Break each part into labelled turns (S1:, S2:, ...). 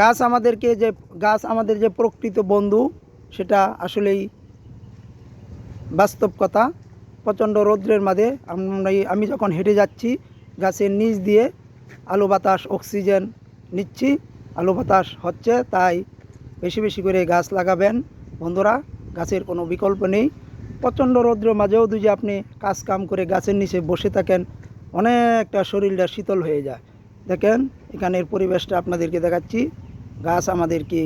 S1: গাছ আমাদেরকে যে, গাছ আমাদের যে প্রকৃত বন্ধু, সেটা আসলেই বাস্তব কথা। প্রচণ্ড রৌদ্রের মাঝে আমরা আমি যখন হেঁটে যাচ্ছি, গাছের নিচ দিয়ে আলো বাতাস, অক্সিজেন নিচ্ছি, আলো বাতাস হচ্ছে, তাই বেশি বেশি করে গাছ লাগাবেন। বন্ধুরা, গাছের কোনো বিকল্প নেই। প্রচণ্ড রৌদ্রের মাঝেও যদি আপনি কাজ কাম করে গাছের নিচে বসে থাকেন, অনেকটা শরীরটা শীতল হয়ে যায়। দেখেন, এখানের পরিবেশটা আপনাদেরকে দেখাচ্ছি। গাছ আমাদেরকে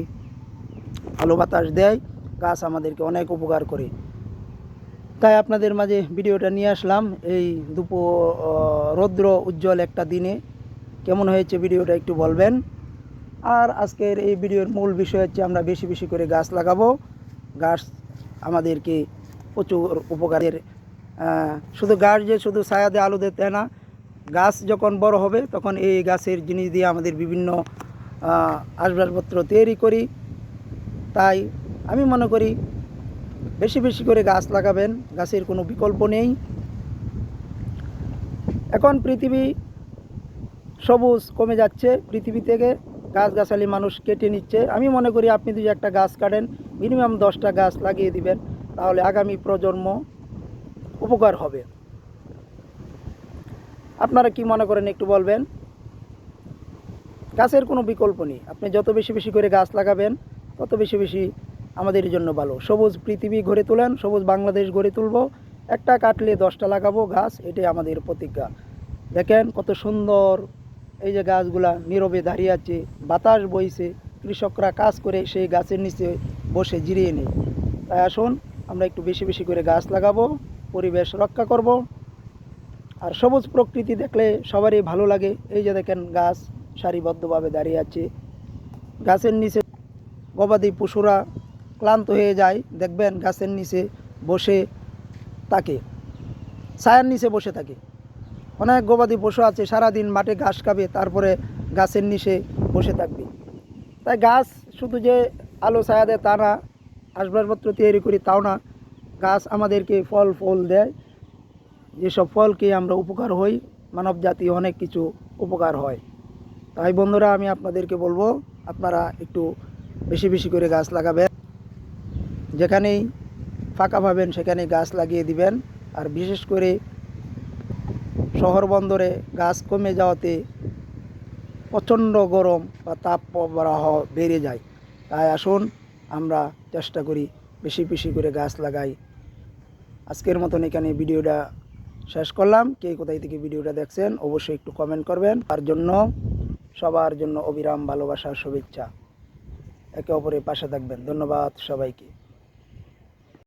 S1: আলো বাতাস দেয়, গাছ আমাদেরকে অনেক উপকার করে। তাই আপনাদের মাঝে ভিডিওটা নিয়ে আসলাম, এই দুপুর রৌদ্র উজ্জ্বল একটা দিনে। কেমন হয়েছে ভিডিওটা একটু বলবেন? আর আজকের এই ভিডিওর মূল বিষয় হচ্ছে আমরা বেশি বেশি করে গাছ লাগাবো। গাছ আমাদেরকে প্রচুর উপকারের শুধু গাছ যে শুধু ছায়া দিয়ে আলো দিতে না, গাছ যখন বড় হবে তখন এই গাছের জিনিস দিয়ে আমাদের বিভিন্ন আসবাবপত্র তৈরি করি। তাই আমি মনে করি বেশি বেশি করে গাছ লাগাবেন, গাছের কোনো বিকল্প নেই। এখন পৃথিবী সবুজ কমে যাচ্ছে, পৃথিবী থেকে গাছগাছালি মানুষ কেটে নিচ্ছে। আমি মনে করি আপনি যদি একটা গাছ কাটেন, মিনিমাম দশটা গাছ লাগিয়ে দিবেন, তাহলে আগামী প্রজন্ম উপকার হবে। আপনারা কি মনে করেন একটু বলবেন? গাছের কোনো বিকল্প নেই। আপনি যত বেশি বেশি করে গাছ লাগাবেন, তত বেশি বেশি আমাদের জন্য ভালো। সবুজ পৃথিবী গড়ে তোলেন, সবুজ বাংলাদেশ গড়ে তুলব। একটা কাটলে দশটা লাগাবো গাছ, এটাই আমাদের প্রতিজ্ঞা। দেখেন কত সুন্দর এই যে গাছগুলা নীরবে দাঁড়িয়ে আছে, বাতাস বইছে, কৃষকরা কাজ করে সেই গাছের নিচে বসে জিরিয়ে নেই। তাই আসুন, আমরা একটু বেশি বেশি করে গাছ লাগাবো, পরিবেশ রক্ষা করব। আর সবুজ প্রকৃতি দেখলে সবারই ভালো লাগে। এই যে দেখেন গাছ সারিবদ্ধভাবে দাঁড়িয়ে আছে। গাছের নিচে গবাদি পশুরা ক্লান্ত হয়ে যায়। দেখবেন গাছের নিচে বসে থাকে। ছায়ার নিচে বসে থাকে। অনেক গবাদি পশু আছে, সারাদিন মাঠে ঘাস খাবে, তারপরে গাছের নিচে বসে থাকবে। তাই গাছ শুধু যে আলো ছায়া দেয় তা না, আসবাবপত্র তৈরি করি তাও না। গাছ আমাদেরকে ফল ফল দেয়। যেসব ফলকে আমরা উপকার হই মানব জাতি অনেক কিছু উপকার হয়। তাই বন্ধুরা, আমি আপনাদেরকে বলব, আপনারা একটু বেশি বেশি করে গাছ লাগাবেন। যেখানেই ফাঁকা পাবেন সেখানে গাছ লাগিয়ে দিবেন। আর বিশেষ করে শহর বন্দরে গাছ কমে যাওয়াতে প্রচণ্ড গরম বা তাপ তাপপ্রবাহ বেড়ে যায়। তাই আসুন, আমরা চেষ্টা করি বেশি বেশি করে গাছ লাগাই। আজকের মতন এখানে ভিডিওটা শেষ করলাম। কে কোথায় থেকে ভিডিওটা দেখছেন, অবশ্যই একটু কমেন্ট করবেন। তার জন্য সবার জন্য অবিরাম ভালোবাসা শুভেচ্ছা। একে অপরের পাশে থাকবেন। ধন্যবাদ সবাইকে।